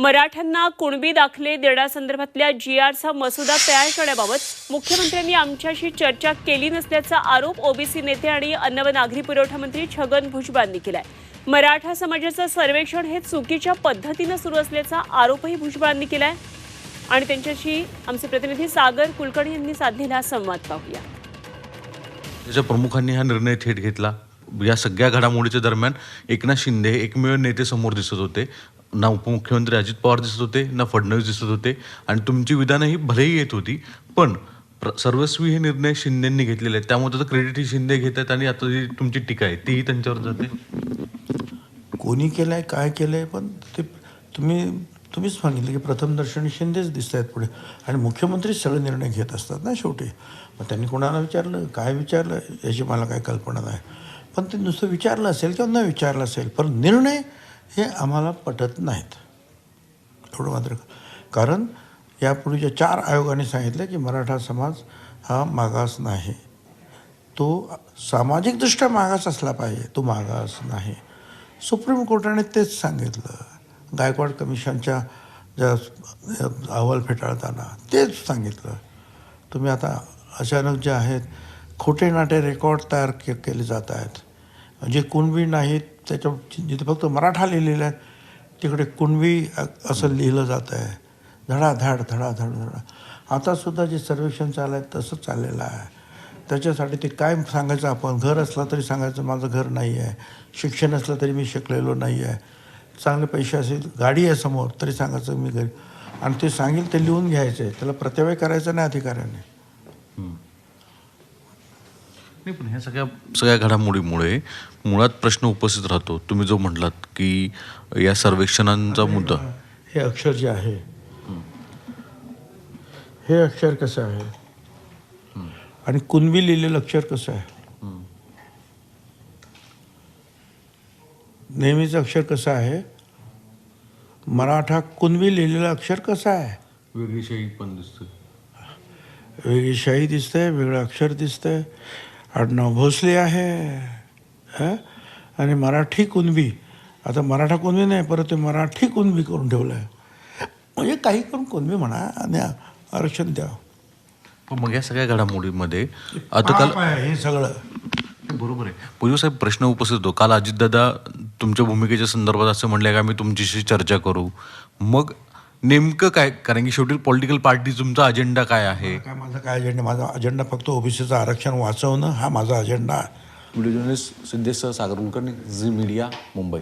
मराठ्यांना कुणबी दाखले देण्यासंदर्भातल्या जी आरचा मसुदा तयार करण्याबाबत मुख्यमंत्र्यांनी आमच्याशी चर्चा केली नसल्याचा आरोप ओबीसी नेते आणि अन्न व नागरी पुरवठा मंत्री छगन भुजबळांनी केलाय. मराठा समाजाचं सर्वेक्षण हे चुकीच्या पद्धतीनं सुरू असल्याचा आरोपही भुजबळांनी केलाय. आणि त्यांच्याशी आमचे प्रतिनिधी सागर कुलकर्णी यांनी साधलेला संवाद पाहूया. त्याच्या प्रमुखांनी हा निर्णय थेट घेतला. या सगळ्या घडामोडीच्या दरम्यान एकनाथ शिंदे हे एकमेव नेते समोर दिसत होते. ना उपमुख्यमंत्री अजित पवार दिसत होते ना फडणवीस दिसत होते आणि तुमची विधानंही भलेही येत होती पण प्र- सर्वस्वी हे निर्णय शिंदेंनी घेतलेले आहेत. त्यामुळे त्याचं क्रेडिट ही शिंदे घेत आहेत आणि आता जी तुमची टीका आहे तीही त्यांच्यावर जाते. कोणी केलं आहे काय केलं आहे पण ते तुम्ही तुम्हीच सांगितलं की प्रथमदर्शनी शिंदेच दिसत आहेत पुढे. आणि मुख्यमंत्री सगळे निर्णय घेत असतात ना शेवटी. मग त्यांनी कोणाला विचारलं? काय विचारलं? याची मला काय कल्पना नाही. पण ते नुसतं विचारलं असेल किंवा न विचारलं असेल पण निर्णय हे आम्हाला पटत नाहीत. एवढं मात्र कारण यापूर्वीच्या चार आयोगाने सांगितलं की मराठा समाज हा मागास नाही. तो सामाजिकदृष्ट्या मागास असला पाहिजे तो मागास नाही. सुप्रीम कोर्टाने तेच सांगितलं. गायकवाड कमिशनच्या ज्या अहवाल फेटाळताना तेच सांगितलं. तुम्ही आता अचानक जे आहेत खोटे नाटे रेकॉर्ड तयार के केले जात आहेत. जे कुणबी नाहीत त्याच्या जिथे फक्त मराठा लिहिलेलं आहे तिकडे कुणबी असं लिहिलं जातं आहे. धडाधड धडाधड धडा आतासुद्धा जे सर्वेक्षण चाललं आहे तसंच चाललेलं आहे. त्याच्यासाठी ते काय सांगायचं आपण घर असलं तरी सांगायचं माझं घर नाही आहे. शिक्षण असलं तरी मी शिकलेलो नाही आहे. चांगले पैसे असेल गाडी आहे समोर तरी सांगायचं मी घरी. आणि ते सांगेल ते लिहून घ्यायचं आहे त्याला प्रत्यवय करायचं नाही अधिकाऱ्याने. नाही पण ह्या सगळ्या सगळ्या घडामोडीमुळे मुळात प्रश्न उपस्थित राहतो. तुम्ही जो म्हटलात की या सर्वेक्षणांचा मुद्दा. हे अक्षर जे आहे हे अक्षर कसं आहे? आणि कुणबी लिहिलेलं अक्षर कसं आहे? नेहमीचं अक्षर कसं आहे? मराठा कुणबी लिहिलेलं अक्षर कसं आहे? वेगळी शाही पण दिसते. वेगळी शाही दिसतंय वेगळं अक्षर दिसतंय आडनाव भोसले आहे. हं? आणि मराठी कुणबी. आता मराठा कुणबी नाही परत ते मराठी कुणबी करून ठेवलं आहे म्हणजे काही करून कुणबी म्हणा आणि आरक्षण द्या मग या सगळ्या घडामोडीमध्ये आता काल हे सगळं. बरोबर आहे. पूर्वी साहेब प्रश्न उपस्थित होतो. काल अजितदादा तुमच्या भूमिकेच्या संदर्भात असं म्हणले का आम्ही तुमच्याशी चर्चा करू. मग नेमकं काय? कारण की शेवटी पॉलिटिकल पार्टी तुमचा अजेंडा काय आहे? काय माझा काय अजेंडा माझा अजेंडा फक्त ओबीसीचं आरक्षण वाचवणं हा माझा अजेंडा आहे video journalist Siddhesh Sagar Kulkarni Zee media Mumbai.